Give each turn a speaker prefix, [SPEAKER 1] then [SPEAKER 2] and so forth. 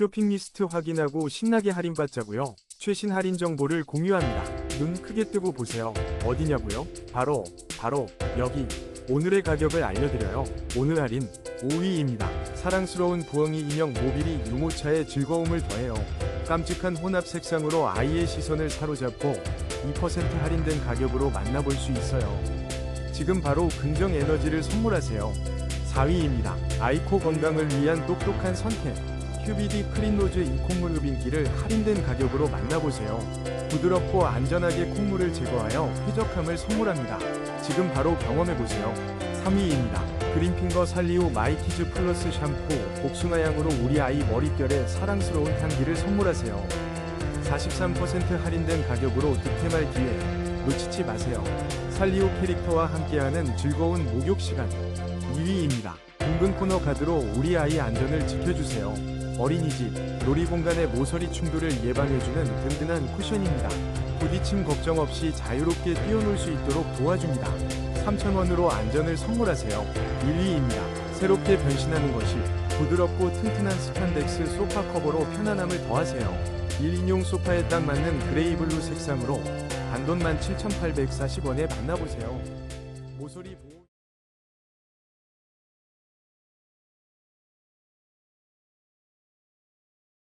[SPEAKER 1] 쇼핑 리스트 확인하고 신나게 할인받자고요. 최신 할인 정보를 공유합니다. 눈 크게 뜨고 보세요. 어디냐고요? 바로 바로 여기. 오늘의 가격을 알려드려요. 오늘 할인 5위입니다. 사랑스러운 부엉이 인형 모빌이 유모차에 즐거움을 더해요. 깜찍한 혼합 색상으로 아이의 시선을 사로잡고 2% 할인된 가격으로 만나볼 수 있어요. 지금 바로 긍정 에너지를 선물하세요. 4위입니다. 아이코 건강을 위한 똑똑한 선택. QBD 클린로즈 인콧물 흡인기를 할인된 가격으로 만나보세요. 부드럽고 안전하게 콧물을 제거하여 쾌적함을 선물합니다. 지금 바로 경험해보세요. 3위입니다. 그린핑거 살리오 마이키즈 플러스 샴푸 복숭아향으로 우리 아이 머릿결에 사랑스러운 향기를 선물하세요. 43% 할인된 가격으로 득템할 기회 놓치지 마세요. 살리오 캐릭터와 함께하는 즐거운 목욕 시간 2위입니다. 둥근 코너 카드로 우리 아이 안전을 지켜주세요. 어린이집, 놀이공간의 모서리 충돌을 예방해주는 든든한 쿠션입니다. 부딪힘 걱정 없이 자유롭게 뛰어놀 수 있도록 도와줍니다. 3,000원으로 안전을 선물하세요. 1위입니다. 새롭게 변신하는 것이 부드럽고 튼튼한 스판덱스 소파 커버로 편안함을 더하세요. 1인용 소파에 딱 맞는 그레이 블루 색상으로 단돈 17,840원에 만나보세요. 모서리 보호